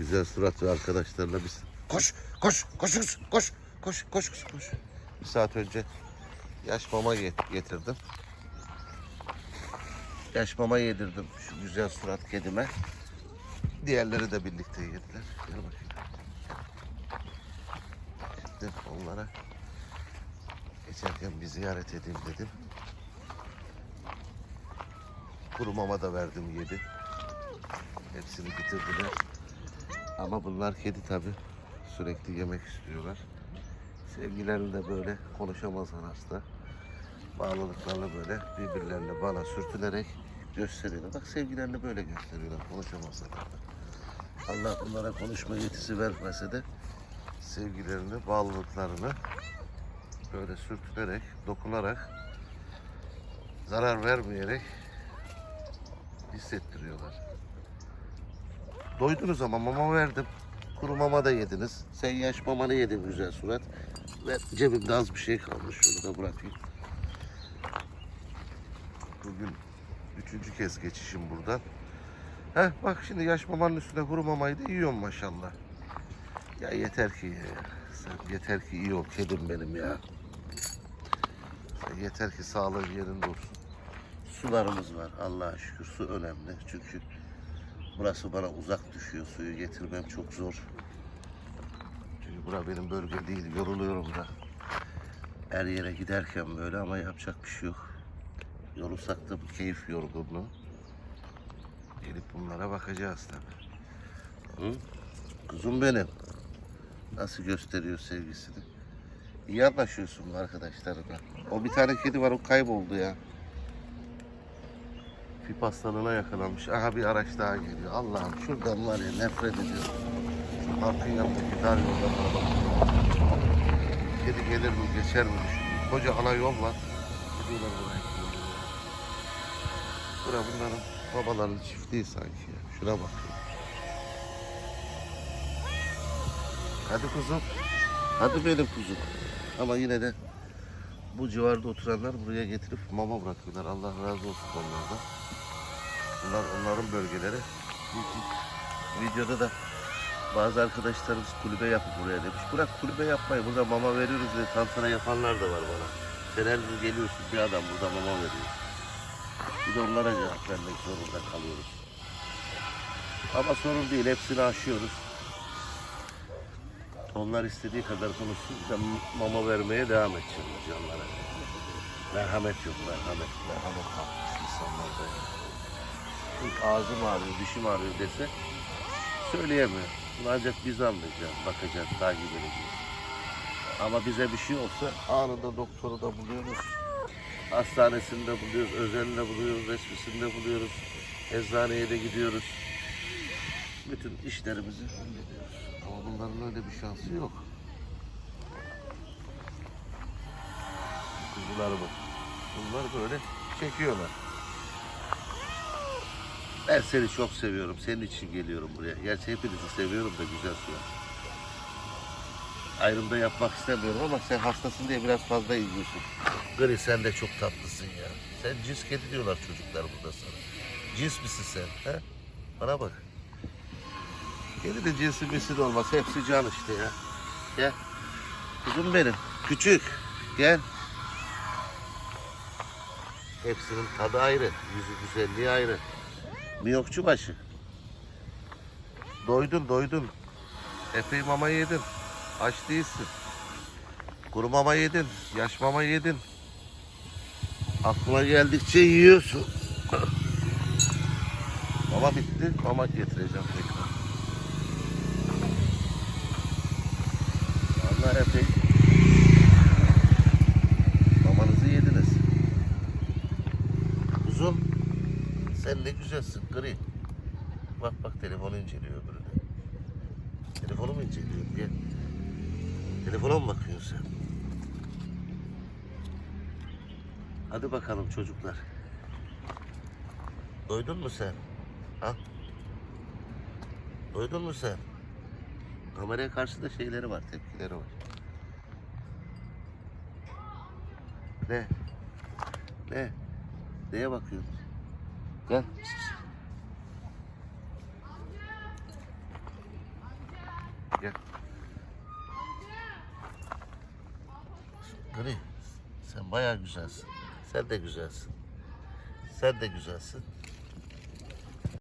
Güzel surat ve arkadaşlarla biz koş koş koş koş koş koş koş koş koş. Bir saat önce yaş mama get- getirdim. Yaş mama yedirdim şu güzel surat kedime. Diğerleri de birlikte yediler. Gel bakayım. Gittim onlara. Geçerken bir ziyaret edeyim dedim. Kuru mama da verdim yedi. Hepsini bitirdiler. Ama bunlar kedi tabi. Sürekli yemek istiyorlar. Sevgilerini de böyle konuşamazlar hasta. Bağlılıklarla böyle birbirlerine bana sürtünerek gösteriyorlar. Bak sevgilerini böyle gösteriyorlar. Konuşamazlar. Allah bunlara konuşma yetisi vermese de sevgilerini, bağlılıklarını böyle sürtünerek, dokunarak, zarar vermeyerek hissettiriyorlar. Doydunuz ama mama verdim. Kuru mama da yediniz. Sen yaş mamanı yedin güzel surat. Ve cebimde az bir şey kalmış. Şunu da bırakayım. Bugün üçüncü kez geçişim buradan. Heh bak şimdi yaş mamanın üstüne kuru mamayı da yiyorum maşallah. Ya yeter ki. Sen yeter ki iyi ol kedim benim ya. Sen yeter ki sağlığın yerinde olsun. Sularımız var Allah'a şükür su önemli. Çünkü burası bana uzak düşüyor. Suyu getirmem çok zor. Çünkü bura benim bölge değil. Yoruluyorum da. Her yere giderken böyle ama yapacak bir şey yok. Yorulsak da bu keyif yorgunluğu. Gelip bunlara bakacağız tabii. Hı? Kuzum benim. Nasıl gösteriyor sevgisini. İyi anlaşıyorsun arkadaşlarına. O bir tane kedi var o kayboldu ya. Fip hastalığına yakalanmış. Aha bir araç daha geliyor. Allah'ım şuradan var ya nefret ediyorum. Şu parkın yanındaki dar yoldan. Kedi gelir mi geçer mi düşünüyorum. Koca ana yol var. Gidiyorlar buraya. Bura bunların babaların çiftliği sanki ya. Şuna bak. Hadi kuzum. Hadi benim kuzum. Ama yine de bu civarda oturanlar buraya getirip mama bırakıyorlar. Allah razı olsun onlardan. Bunlar onların bölgeleri. Videoda da bazı arkadaşlarımız kulübe yapıp buraya demiş. Bırak kulübe yapmayı burada mama veriyoruz diye tantana yapanlar da var bana. Sen her gün geliyorsun bir adam burada mama veriyor. De onlara cevap vermek zorunda kalıyoruz. Ama sorun değil hepsini aşıyoruz. Onlar istediği kadar konuşsun. Ben mama vermeye devam edeceğim canlara. Merhamet yok merhamet. Merhamet kalmış insanlarda. Çünkü ağzım ağrıyor, dişim ağrıyor dese söyleyemiyor. Bunu ancak biz anlayacağız, bakacağız, takip edeceğiz. Ama bize bir şey olsa anında doktoru da buluyoruz. Hastanesinde buluyoruz, özelinde buluyoruz, resmisinde buluyoruz. Eczaneye de gidiyoruz. Bütün işlerimizi hallediyoruz. Ama bunların öyle bir şansı yok. Kuzular bak. Bunlar böyle çekiyorlar. Ben seni çok seviyorum. Senin için geliyorum buraya. Gerçi hepinizi seviyorum da güzel sular. Ayrımda yapmak istemiyorum ama sen hastasın diye biraz fazla ilgiyorsun. Gri sen de çok tatlısın ya. Sen cins kedi diyorlar çocuklar burada sana. Cins misin sen? He? Bana bak. Kedi de cinsi misin olmaz. Hepsi can işte ya. Gel. Kuzum benim. Küçük. Gel. Hepsinin tadı ayrı. Yüzü güzelliği ayrı. Miyokçu başı. Doydun doydun. Epey mama yedin. Aç değilsin. Kuru mama yedin. Yaş mama yedin. Aklına geldikçe yiyorsun. Mama bitti. Mama getireceğim Vallahi epey. Mamanızı yediniz. Uzun. Sen ne güzelsin gri. Bak bak telefonu inceliyor öbürü de. Telefonu mu inceliyor? Gel. Telefona mı bakıyorsun sen? Hadi bakalım çocuklar. Doydun mu sen? Ha? Doydun mu sen? Kameraya karşı da şeyleri var, tepkileri var. Ne? Ne? Neye bakıyorsun? Gel. Gel. Gri. Sen bayağı güzelsin. Sen de güzelsin. Sen de güzelsin.